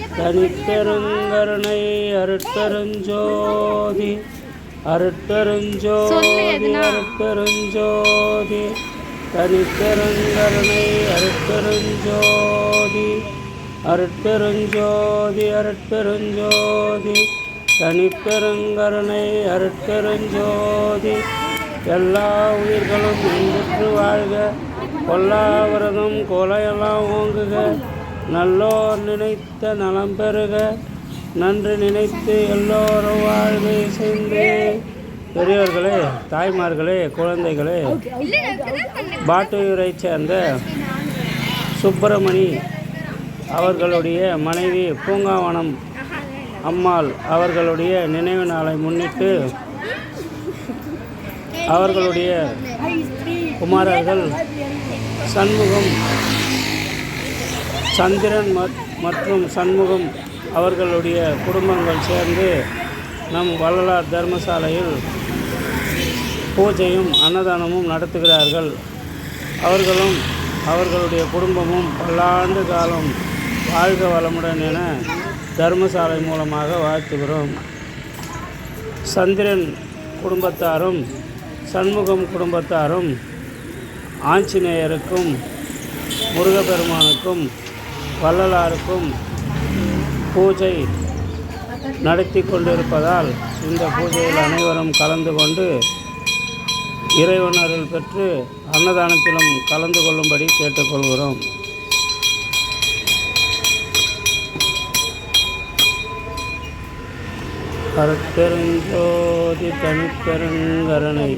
அனப்பரரவுனை அருட்பெருஞ்சோதி. அருட்பெருஞ்சோதி அருட்பெருஞ்சோதி. சொல்லு அருட்பெருஞ்சோதி. அருட்பெருஞ்சோதி தனிப்பெருங்கருணை அருட்பெருஞ்சோதி. தனிப்பெருங்கருணை அருட்பெருஞ்சோதி. எல்லா உயிர்களும் இன்புற்று வாழ்க. கொல்லாவிரதம் கொலையெல்லாம் ஓங்குக. நல்லோர் நினைத்த நலம் பெறுக. நன்று நினைத்து எல்லோரும் வாழ்வை செய்து. பெரியவர்களே தாய்மார்களே குழந்தைகளே பாட்டூரை சேர்ந்த சுப்பிரமணி அவர்களுடைய மனைவி பூங்காவனம் அம்மாள் அவர்களுடைய நினைவு நாளை முன்னிட்டு அவர்களுடைய குமாரர்கள் சண்முகம் சந்திரன் மற்றும் சண்முகம் அவர்களுடைய குடும்பங்கள் சேர்ந்து நம் வள்ளலார் தர்மசாலையில் பூஜையும் அன்னதானமும் நடத்துகிறார்கள். அவர்களும் அவர்களுடைய குடும்பமும் பல்லாண்டு காலம் வாழ்க வளமுடன் என தர்மசாலை மூலமாக வாழ்த்துகிறோம். சந்திரன் குடும்பத்தாரும் சண்முகம் குடும்பத்தாரும் ஆஞ்சநேயருக்கும் முருகப்பெருமானுக்கும் வள்ளலாருக்கும் பூஜை நடத்தி கொண்டிருப்பதால் இந்த பூஜையில் அனைவரும் கலந்து கொண்டு இறைவனர்கள் பெற்று அன்னதானத்திலும் கலந்து கொள்ளும்படி கேட்டுக்கொள்கிறோம். கருத்தெருஞ்சோதி தனிப்பெருங்கருணை.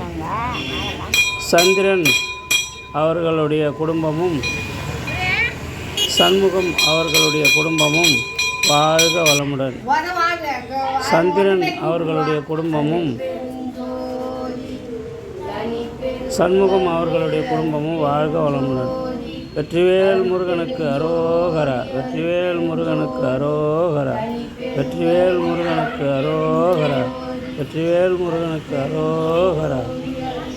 சந்திரன் அவர்களுடைய குடும்பமும் சண்முகம் அவர்களுடைய குடும்பமும் வாழ்க வளமுடன். சந்திரன் அவர்களுடைய குடும்பமும் சண்முகம் அவர்களுடைய குடும்பமும் வாழ்க வளமுடன். வெற்றிவேல் முருகனுக்கு அரோகரா வெற்றிவேல் முருகனுக்கு அரோகரா வெற்றிவேல் முருகனுக்கு அரோகரா வெற்றிவேல் முருகனுக்கு அரோகரா.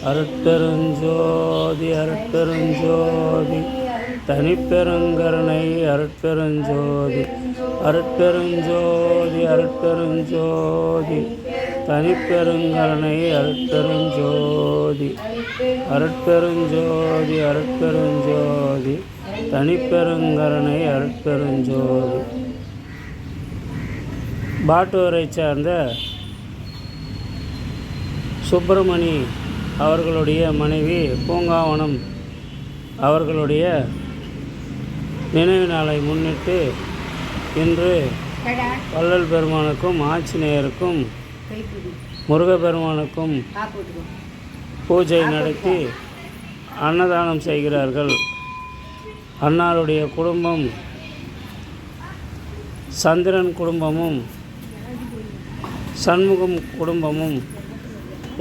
அருட்பெருஞ்சோதி அருட்பெருஞ்சோதி. தனிப்பெருங்கருணை அருட்பெருஞ்சோதி. அருட்பெருஞ்சோதி அருட்பெருஞ்சோதி. தனிப்பெருங்கருணை அருட்பெருஞ்சோதி. அருட்பெருஞ்சோதி அருட்பெருஞ்சோதி. தனிப்பெருங்கருணை அருட்பெருஞ்சோதி. பாட்டூரை சேர்ந்த சுப்பிரமணி அவர்களுடைய மனைவி பூங்காவனம் அவர்களுடைய நினைவு நாளை முன்னிட்டு இன்று வள்ளல் பெருமானுக்கும் ஆஞ்சநேயருக்கும் முருகப்பெருமானுக்கும் பூஜை நடத்தி அன்னதானம் செய்கிறார்கள். அன்னாருடைய குடும்பம் சந்திரன் குடும்பமும் சண்முகம் குடும்பமும்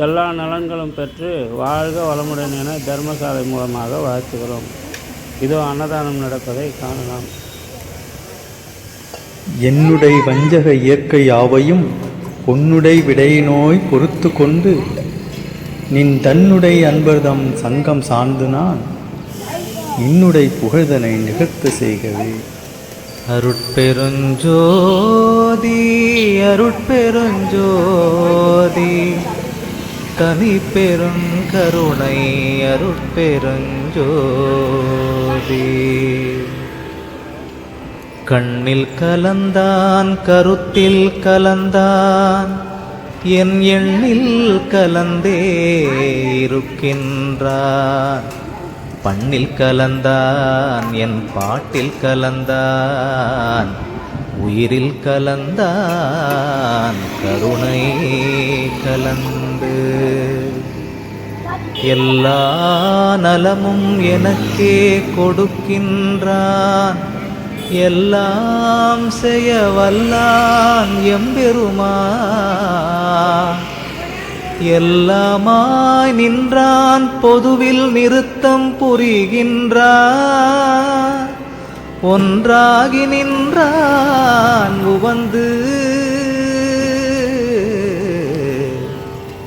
எல்லா நலன்களும் பெற்று வாழ்க வளமுடன் என தர்மசாலை மூலமாக வாழ்த்துகிறோம். இதோ அன்னதானம் நடப்பதை காணலாம். என்னுடை வஞ்சக இயற்கை யாவையும் பொன்னுடை விடையினோய் பொறுத்து கொண்டு நின் தன்னுடை அன்பர்தம் சங்கம் சார்ந்து நான் இன்னுடை புகழ்தனை நிகழ்த்த செய்கவே. அருட்பெருஞ்சோதி அருட்பெருஞ்சோதி தனி பெருங்கருணை அருட்பெருஞ்சோதி. கண்ணில் கலந்தான் கருத்தில் கலந்தான். என் எண்ணில் கலந்தே இருக்கின்றான். பண்ணில் கலந்தான் என் பாட்டில் கலந்தான். உயிரில் கலந்தான் கருணை கலந்து. எல்லா நலமும் எனக்கே கொடுக்கின்றான். எல்லாம் செய்ய வல்லான் எம்பெருமா எல்லாமாய் நின்றான் பொதுவில் நிறுத்தம் புரிகின்றான். ஒன்றாகி நின்றான் உவந்து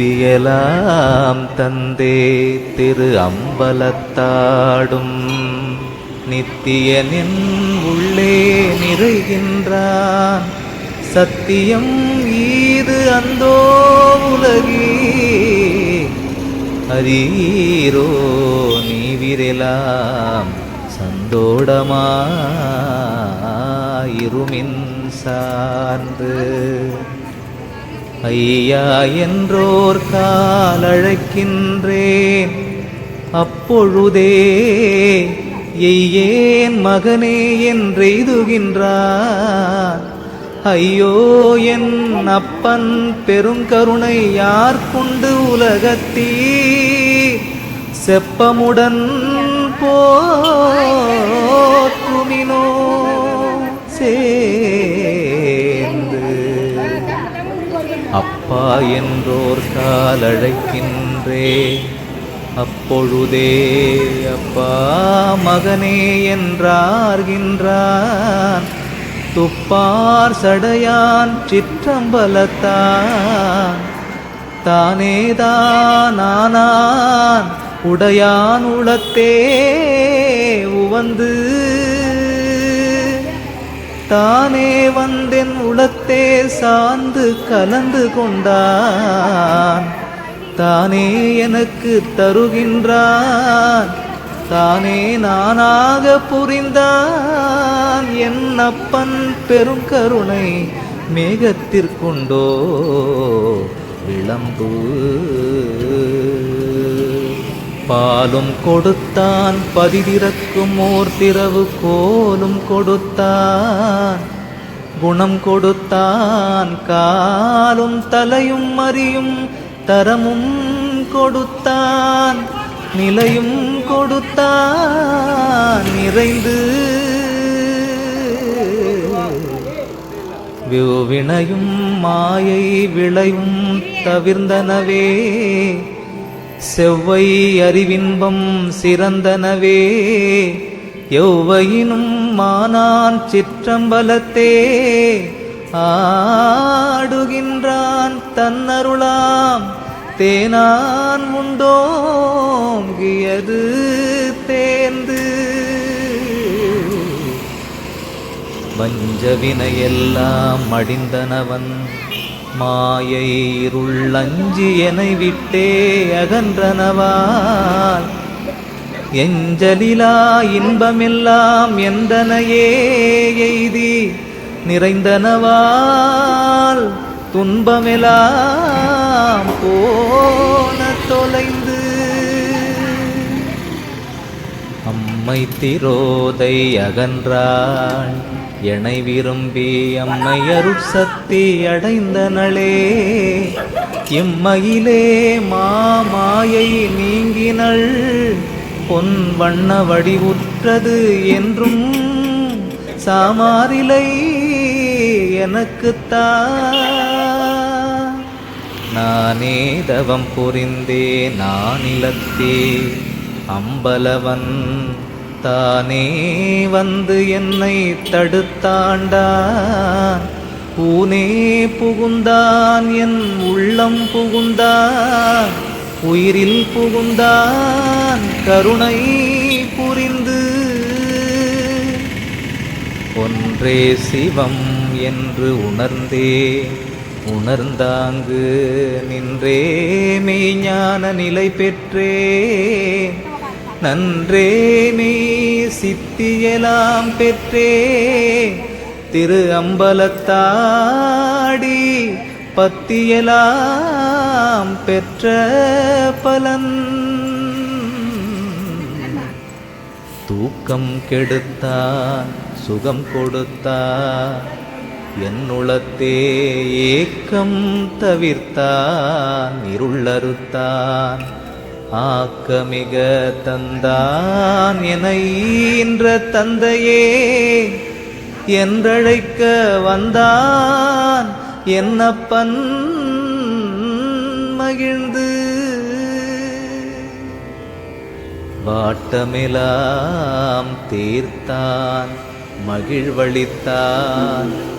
சித்தியலாம் தந்தே திரு அம்பலத்தாடும். நித்தியனின் உள்ளே நிறைகின்றான். சத்தியம் ஈது அந்தோ உலகே. அரீரோ நீ நீவிரெலாம் சந்தோடமாயிருமின் சார்ந்து ஐயா என்றோர் காலழைக்கின்றேன். அப்பொழுதே எய்யேன் மகனே என்றெய்துகின்றார். ஐயோ என் அப்பன் பெருங்கருணை யார் கொண்டு உலகத்தீ? செப்பமுடன் போற்றுமினோ? சே அப்பா என்றோர் காலழைக்கின்றே. அப்பொழுதே அப்பா மகனே என்றார்கின்றான். துப்பார் சடையான் சிற்றம்பலத்தான். தானேதான் உடையான் உளத்தே உவந்து தானே வந்தென் உளத்தே சார்ந்து கலந்து கொண்டான். தானே எனக்கு தருகின்றான். தானே நானாக புரிந்தான். என் அப்பன் பெருங்கருணை மேகத்திற்குண்டோ விளம்பு. பாலும் கொடுத்தான் பதிதிறக்கும் ஓர் திரவு கோலும் கொடுத்தான். குணம் கொடுத்தான் காலும் தலையும் அறியும் தரமும் கொடுத்தான். நிலையும் கொடுத்தான் நிறைந்து வினையும் மாயை விளையும் தவிர்ந்தனவே. செவ்வை அறிவின்பம் சிறந்தனவே. எவ்வையினும் மானான் சிற்றம்பலத்தே. ஆடுகின்றான் தன்னருளாம். தேனான் உண்டோங்கியது தேர்ந்து. வஞ்சவினையெல்லாம் அடிந்தனவன் மாயை இருள் அஞ்சி விட்டே அகன்றனவால் எஞ்சலிலா இன்பமெல்லாம் எந்தனையே எய்தி நிறைந்தனவால். துன்பமெல்லாம் போ அம்மை திரோதை அகன்றாள் எனை விரும்பி அம்மை அருட்சக்தி அடைந்தனளே. இம்மையிலே மாமாயை நீங்கினள். பொன் வண்ண வடிவுற்றது என்றும் சாமாரிலை எனக்குத்தான் நானே தவம் புரிந்தே நானிலத்தே அம்பலவன் தானே வந்து என்னை தடுத்தாண்டான்? ஊனே புகுந்தான் என் உள்ளம் புகுந்தான். உயிரில் புகுந்தான் கருணை புரிந்து. ஒன்றே சிவம் என்று உணர்ந்தே உணர்ந்தாங்கு நின்றே மெய்ஞான நிலை பெற்றே. நன்றே நீ சித்தியலாம் பெற்றே. திரு அம்பலத்தாடி பத்தியலாம் பெற்ற பலன். தூக்கம் கெடுத்தான் சுகம் கொடுத்தா என்னுளத்தே ஏக்கம் தவிர்த்தான் இருளறுத்தான் ஆக்கமிக தந்தான் என தந்தையே என்றழைக்க வந்தான் என்னப்பன் மகிழ்ந்து. வாட்டமெலாம் தீர்த்தான் மகிழ்வளித்தான்.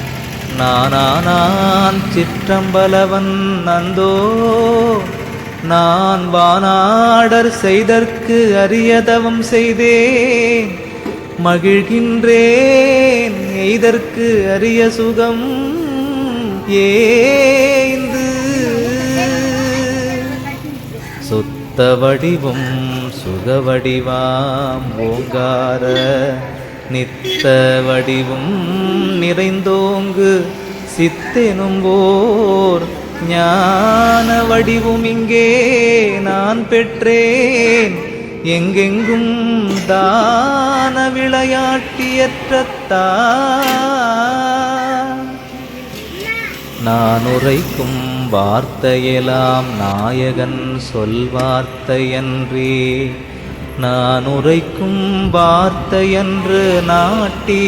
நானானான் சிற்றம்பலவன் நந்தோ நான் வானாடர் செய்தற்கு அரியதவம் செய்தேன். மகிழ்கின்றேன் எய்தற்கு அரிய சுகம் ஏந்து சுத்த வடிவும் சுக வடிவாம் ஓங்கார நித்த வடிவும் நிறைந்தோங்கு சித்தெனும் ஓர் ஞான வடிவும் இங்கே நான் பெற்றேன். எங்கெங்கும் தான விளையாட்டியற்றத்தான் நான் உரைக்கும் வார்த்தையெல்லாம் நாயகன் சொல் வார்த்தையன்றே. நான் உரைக்கும் வார்த்தையன்று நாட்டி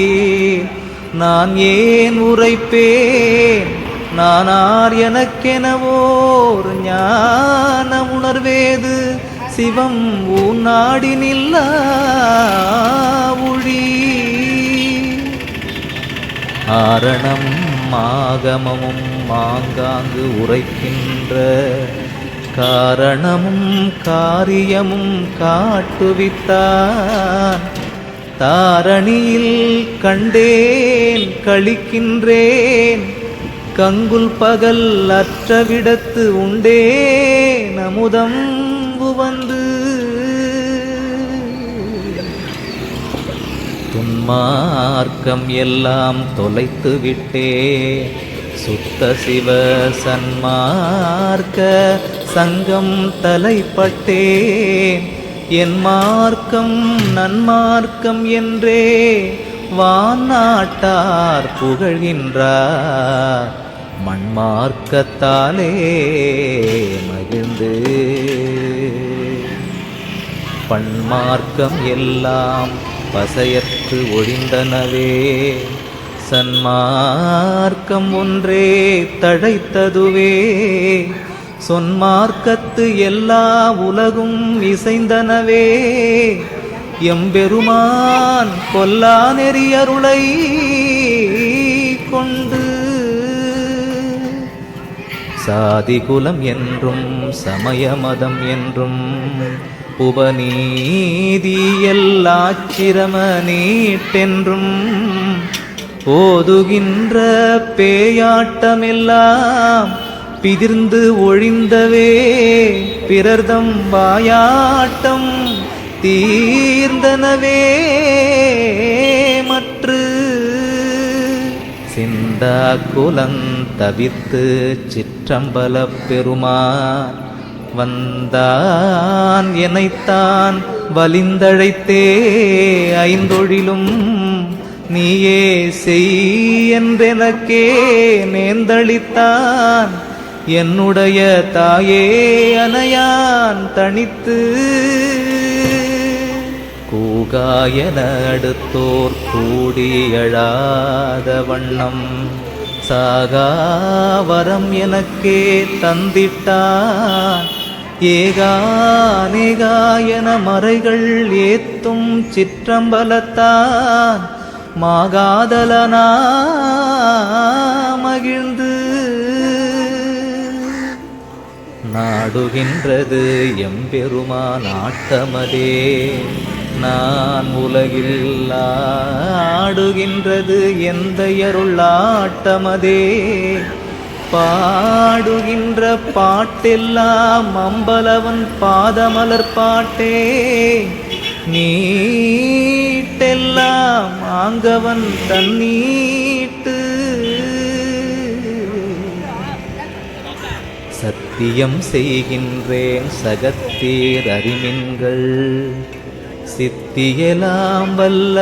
நான் ஏன் உரைப்பேன்? நானார் எனக்கெனவோர் ஞான உணர்வேது? சிவம் ஊநாடி நில்லா ஒழி ஆரணம் ஆகமமும் மாங்காங்கு உரைக்கின்ற காரணமும் காரியமும் காட்டுவித்தான் தாரணியில் கண்டேன் கழிக்கின்றேன் கங்குல் பகல் அற்றவிடத்து உண்டே நமுதம் வந்து துன்மார்க்கம் எல்லாம் தொலைத்து விட்டேன் சுத்த சிவ சன்மார்க்க சங்கம் தலைப்பட்டேன். என் மார்க்கம் நன்மார்க்கம் என்றே வாநாட்டார் புகழ்கின்றார். மண்மார்க்கத்தாலே மகிழ்ந்து. பண்மார்க்கம் எல்லாம் பசையற்று ஒழிந்தனவே. சன்மார்க்கம் ஒன்றே தழைத்ததுவே. சொன்மார்க்கத்து எல்லா உலகும் இசைந்தனவே. எம்பெருமான் கொல்லா நெறியருளை கொண்டு. சாதி குலம் என்றும் சமய மதம் என்றும் உபநீதி எல்லாச்சிரம நீட்டென்றும். ஓதுகின்ற பேயாட்டமெல்லாம் பிதிர்ந்து ஒழிந்தவே. பிறர்தம் வாயாட்டம் தீர்ந்தனவே. மற்று சிந்தா குலம் தவித்து சிற்றம்பல பெருமான் வந்தான். எனைத்தான் வலிந்தழைத்தே ஐந்தொழிலும் நீயே செய் என்றெனக்கே நேர்ந்தளித்தான். என்னுடைய தாயே அனையான் தனித்து கூகாயன அடுத்தோர் கூடி வண்ணம். சாகாவரம் எனக்கே தந்திட்டான். ஏகானேகாயன மறைகள் ஏத்தும் சிற்றம்பலத்தான். மாகாதலனா மகிழ்ந்து. நாடுகின்றது எம்பெருமா நாட்டமதே நான் உலகில் ஆடுகின்றது எந்த அருளாட்டமதே பாடுகின்ற பாட்டெல்லாம் அம்பலவன் பாதமலர் பாட்டே. நீட்டெல்லாம் ஆங்கவன் தன்னீட்டு. சத்தியம் செய்கின்றேன் சகத்தீர் அறிமின்கள். சித்தியலாம் வல்ல